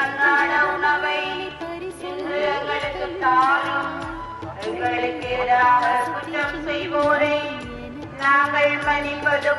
அன்னாட உணவை எங்களுக்கு தாரும். எங்களுக்கு எதிராக குற்றம் செய்வோரை நாங்கள் மன்னிப்பது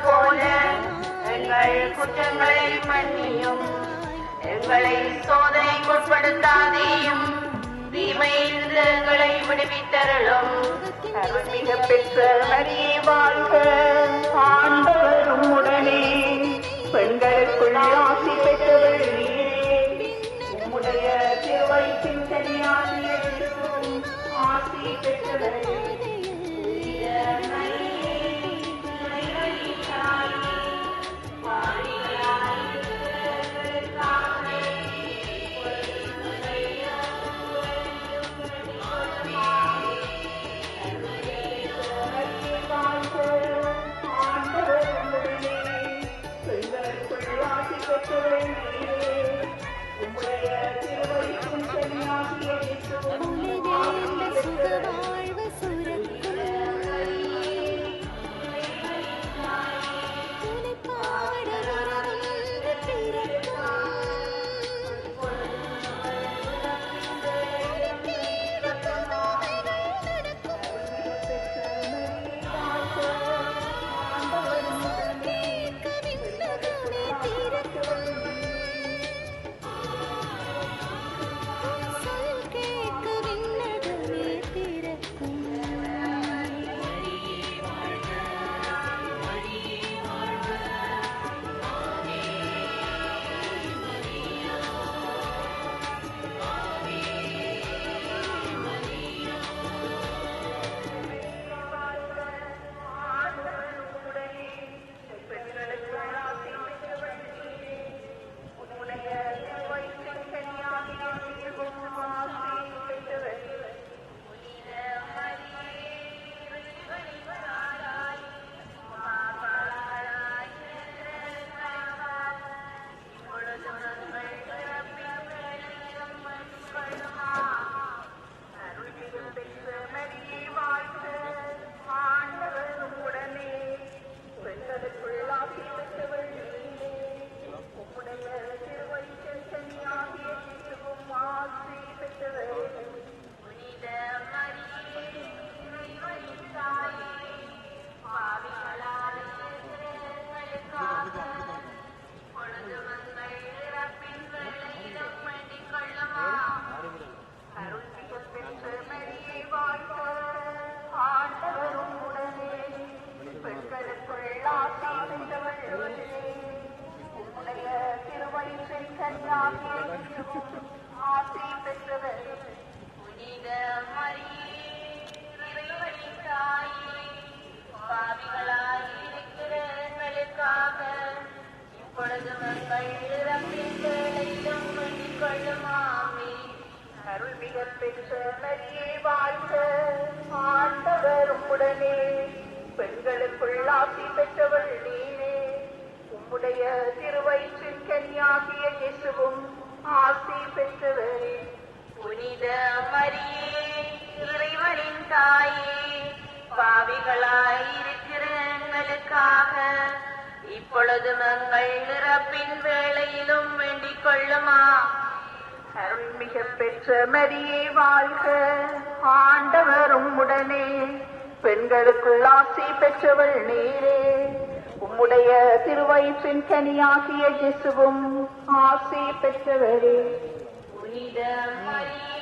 திருவயிற்றின் கனியாகிய இயேசுவும் ஆசி பெற்றவள் இப்பொழுதும் எங்கள் பெற்ற மரியே வாழ்க ஆண்டவர் உம்முடனே பெண்களுக்குள் ஆசி பெற்றவள் நீனே உம்முடைய திருவயிற்றின் கன்னியாகிய இயேசுவும் ஆசி பெற்றவரே புனித மரியே இறைவனின் தாயே பாவிகளாய் இருக்கிற எங்களுக்காக இப்பொழுதும் எங்கள் இறப்பின் வேளையிலும் வேண்டிக் கொள்ளுமா? அருள்மிக பெற்ற மரியே வாழ்க. ஆண்டவர் உம்முடனே பெண்களுக்குள் ஆசி பெற்றவள் நீரே. உம்முடைய திருவயிற்றின் கனியாகிய இயேசுவும் ஆசி பெற்றவரே. புனித மரியே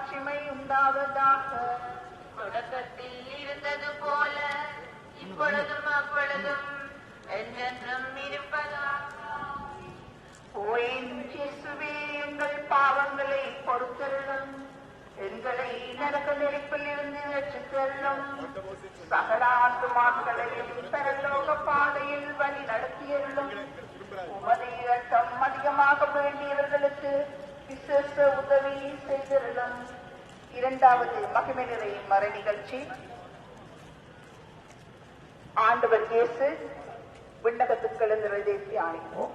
மாட்சிமை உண்டாவதாக. தொடக்கத்தில் இருந்தது போல இப்பொழுதும் அப்பொழுதும் என்றென்றும் இருப்பதாக. இயேசுவே எங்கள் பாவங்களை பொறுத்தருளும். எங்களை நரக நெருப்பில் இருந்து ரட்சித்தருளும். சகல ஆத்துமாக்களையும் பரலோக பாதையில் வழி நடத்தியருளும் உமது இரக்கம் அதிகமாக வேண்டியவர்களுக்கு விசேஷ உதவி செய்திருளம் இரண்டாவது மகிமை நிறை மறை நிகழ்ச்சி ஆண்டவர் இயேசு விண்ணகத்துக்கள் எழுந்திருந்ததை தியானிப்போம்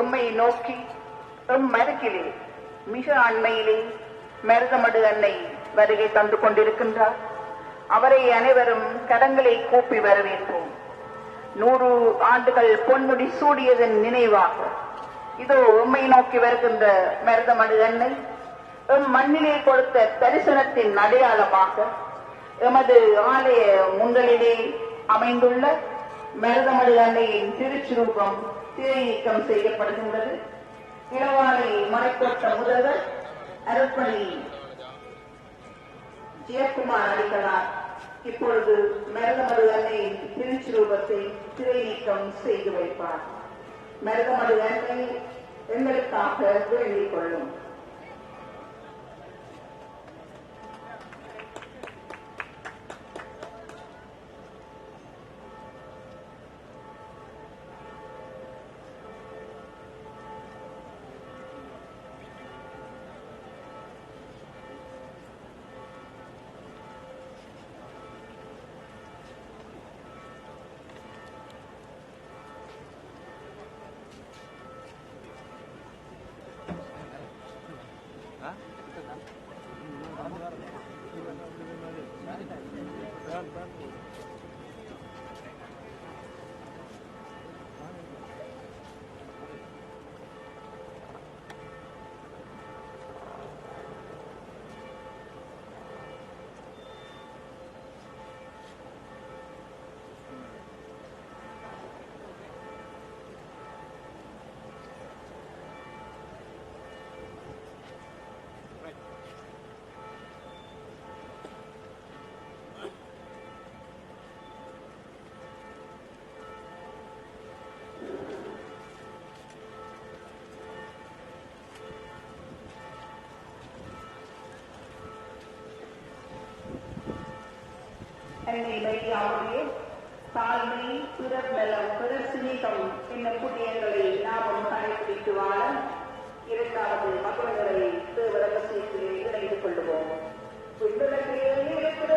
எம்மை நோக்கி எம் மருகிலே மிக அண்மையிலே மருதமடு அன்னை வருகை தந்து கொண்டிருக்கின்றார். அவரை அனைவரும் கரங்களை கூப்பி வரவேற்போம். நூறு ஆண்டுகள் பொன்முடி சூடியதன் நினைவாக இதோ உண்மை நோக்கி வருகின்ற மருதமடு அன்னை எம் மண்ணிலே கொடுத்த தரிசனத்தின் அடையாளமாக எமது ஆலய முந்தலிலே அமைந்துள்ள மருதமடு அன்னையின் திருச்சுரூபம் திரைநீக்கம் செய்யப்படுகின்றது. இளவாலை மறைக்கோட்ட முதல்வர் அருப்பணி ஜெயக்குமார் அடிகளார் இப்பொழுது மருதமடு அன்னையின் திருச்சுரூபத்தை திரைநீக்கம் செய்து வைப்பார். மருதமடு அன்னை எங்களுக்காக வேண்டிக் கொள்ளும் அன்னை மையாவுடைய தாழ்மை பிறநலம் பெருசினிகம் என்னும் புண்ணியங்களை நாமும் கடைபிடித்து வாழ இரண்டாவது மகளங்களை தேவரகசியத்திலே இணைந்து கொள்ளுவோம். விண்ணுலகிலே இருக்கிற